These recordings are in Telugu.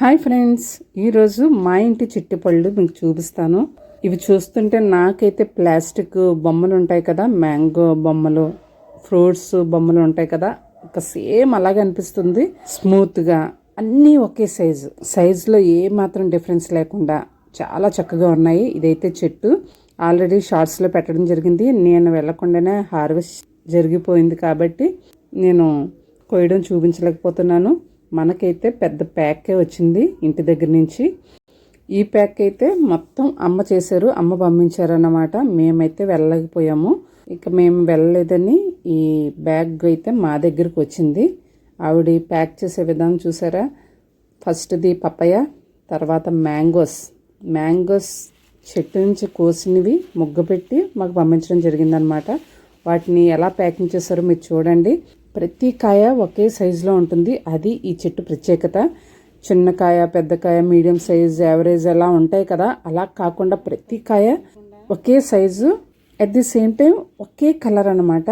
హాయ్ ఫ్రెండ్స్ ఈరోజు మా ఇంటి చిట్టిపళ్ళు మీకు చూపిస్తాను. ఇవి చూస్తుంటే నాకైతే ప్లాస్టిక్ బొమ్మలు ఉంటాయి కదా మ్యాంగో బొమ్మలు ఫ్రూట్స్ బొమ్మలు ఉంటాయి కదా ఒక సేమ్ అలాగే అనిపిస్తుంది. స్మూత్గా అన్నీ ఒకే సైజు. సైజులో ఏ మాత్రం డిఫరెన్స్ లేకుండా చాలా చక్కగా ఉన్నాయి. ఇదైతే చెట్టు. ఆల్రెడీ షార్ట్స్లో పెట్టడం జరిగింది. నేను వెళ్ళకుండానే హార్వెస్ట్ జరిగిపోయింది కాబట్టి నేను కోయడం చూపించలేకపోతున్నాను. మనకైతే పెద్ద ప్యాకే వచ్చింది ఇంటి దగ్గర నుంచి. ఈ ప్యాక్ అయితే మొత్తం అమ్మ చేశారు అమ్మ పంపించారన్నమాట. మేమైతే వెళ్ళలేకపోయాము. ఇక మేము వెళ్ళలేదని ఈ బ్యాగ్ అయితే మా దగ్గరకు వచ్చింది. ఆవిడ ప్యాక్ చేసే విధానం చూసారా? ఫస్ట్ది పపయ తర్వాత మ్యాంగోస్. మ్యాంగోస్ చెట్టు నుంచి కోసినవి ముగ్గపెట్టి మాకు పంపించడం జరిగిందనమాట వాటిని ఎలా ప్యాకింగ్ చేస్తారో మీరు చూడండి. ప్రతి కాయ ఒకే సైజులో ఉంటుంది. అది ఈ చెట్టు ప్రత్యేకత. చిన్న కాయ పెద్ద కాయ మీడియం సైజ్ యావరేజ్ అలా ఉంటాయి కదా. అలా కాకుండా ప్రతి కాయ ఒకే size at the same time okay colour అనమాట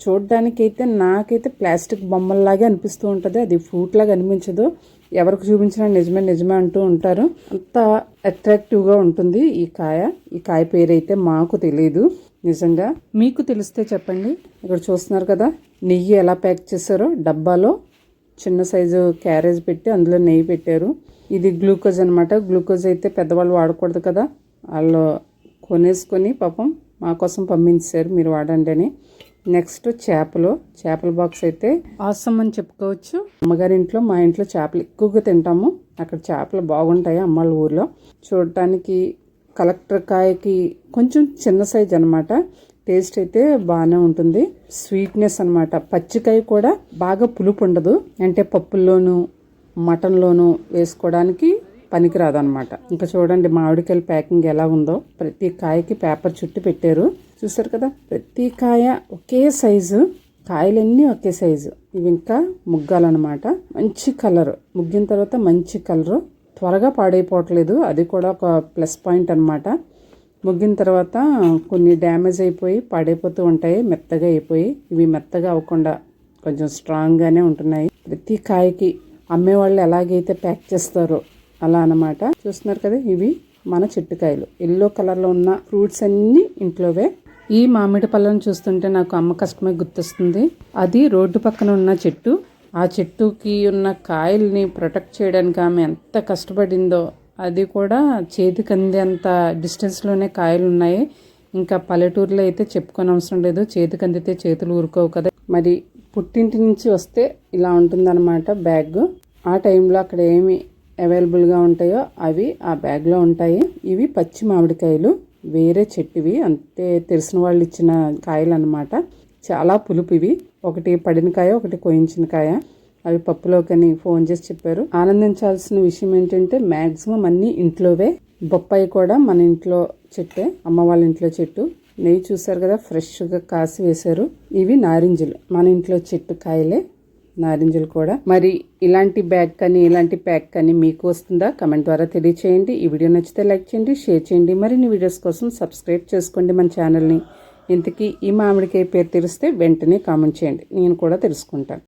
చూడ్డానికైతే నాకైతే ప్లాస్టిక్ బొమ్మల్లాగే అనిపిస్తూ ఉంటుంది. అది ఫ్రూట్ లాగా అనిపించదు. ఎవరికి చూపించినా నిజమే నిజమే అంటూ ఉంటారు. అంత అట్రాక్టివ్గా ఉంటుంది ఈ కాయ. ఈ కాయ పేరైతే మాకు తెలియదు నిజంగా? మీకు తెలిస్తే చెప్పండి. ఇక్కడ చూస్తున్నారు కదా నెయ్యి ఎలా ప్యాక్ చేశారో డబ్బాలో చిన్న సైజు క్యారేజ్ పెట్టి అందులో నెయ్యి పెట్టారు. ఇది గ్లూకోజ్ అనమాట గ్లూకోజ్ అయితే పెద్దవాళ్ళు వాడకూడదు కదా. వాళ్ళు కొనేసుకొని పాపం మా కోసం పంపించారు మీరు వాడండి అని. నెక్స్ట్ చేపలు. చేపల బాక్స్ అయితే ఆసం అని చెప్పుకోవచ్చు. అమ్మగారి ఇంట్లో మా ఇంట్లో చేపలు ఎక్కువగా తింటాము. అక్కడ చేపలు బాగుంటాయి అమ్మాళ్ళ ఊర్లో. చూడటానికి కలెక్టర్ కాయకి కొంచెం చిన్న సైజ్ అనమాట టేస్ట్ అయితే బాగానే ఉంటుంది. స్వీట్నెస్ అనమాట పచ్చికాయ కూడా బాగా పులుపు ఉండదు అంటే పప్పుల్లోనూ మటన్లోనూ వేసుకోవడానికి పనికిరాదు అనమాట ఇంకా చూడండి మామిడికాయల ప్యాకింగ్ ఎలా ఉందో. ప్రతి కాయకి పేపర్ చుట్టి పెట్టారు. చూసారు కదా? ప్రతి కాయ ఒకే సైజు. కాయలన్నీ ఒకే సైజు. ఇవి ఇంకా ముగ్గాలన్నమాట. మంచి కలర్. ముగ్గిన తర్వాత మంచి కలరు. త్వరగా పాడైపోవట్లేదు. అది కూడా ఒక ప్లస్ పాయింట్ అనమాట ముగ్గిన తర్వాత కొన్ని డ్యామేజ్ అయిపోయి పాడైపోతూ ఉంటాయి మెత్తగా అయిపోయి. ఇవి మెత్తగా అవ్వకుండా కొంచెం స్ట్రాంగ్గానే ఉంటున్నాయి. ప్రతి కాయకి అమ్మేవాళ్ళు ఎలాగైతే ప్యాక్ చేస్తారో అలా అనమాట చూస్తున్నారు కదా ఇవి మన చెట్టుకాయలు ఎల్లో కలర్లో ఉన్న ఫ్రూట్స్ అన్నీ ఇంట్లోవే. ఈ మామిడి పళ్ళను చూస్తుంటే నాకు అమ్మ కష్టమే గుర్తొస్తుంది. అది రోడ్డు పక్కన ఉన్న చెట్టు. ఆ చెట్టుకి ఉన్న కాయల్ని ప్రొటెక్ట్ చేయడానికి ఆమె ఎంత కష్టపడిందో అది కూడా చేతికి అందేంత డిస్టెన్స్లోనే కాయలు ఉన్నాయి. ఇంకా పల్లెటూరులో అయితే చెప్పుకొని అవసరం లేదు. చేతికి అందితే చేతులు ఊరుకోవు కదా. మరి పుట్టింటి నుంచి వస్తే ఇలా ఉంటుందన్నమాట బ్యాగ్ ఆ టైంలో అక్కడ ఏమి అవైలబుల్గా ఉంటాయో అవి ఆ బ్యాగ్లో ఉంటాయి. ఇవి పచ్చి మామిడికాయలు. వేరే చెట్టువి. అంతే తెలిసిన వాళ్ళు ఇచ్చిన కాయలు అన్నమాట చాలా పులుపు ఇవి. ఒకటి పడిన కాయ ఒకటి కోయించిన కాయ అవి పప్పులోకని ఫోన్ చేసి చెప్పారు. ఆనందించాల్సిన విషయం ఏంటంటే మ్యాక్సిమం అన్ని ఇంట్లోవే. బొప్పాయి కూడా మన ఇంట్లో చెట్టే అమ్మ వాళ్ళ ఇంట్లో చెట్టు. నెయ్యి చూసారు కదా ఫ్రెష్గా కాసి వేశారు. ఇవి నారింజలు. మన ఇంట్లో చెట్టు కాయలే నారింజలు కూడా. మరి ఇలాంటి బ్యాగ్ కానీ ఇలాంటి ప్యాక్ కానీ మీకు వస్తుందా? కమెంట్ ద్వారా తెలియచేయండి. ఈ వీడియో నచ్చితే లైక్ చేయండి షేర్ చేయండి. మరిన్ని వీడియోస్ కోసం సబ్స్క్రైబ్ చేసుకోండి మన ఛానల్ని. ఇంతకీ ఈ మామిడికాయ పేరు తెలిస్తే వెంటనే కామెంట్ చేయండి. నేను కూడా తెలుసుకుంటాను.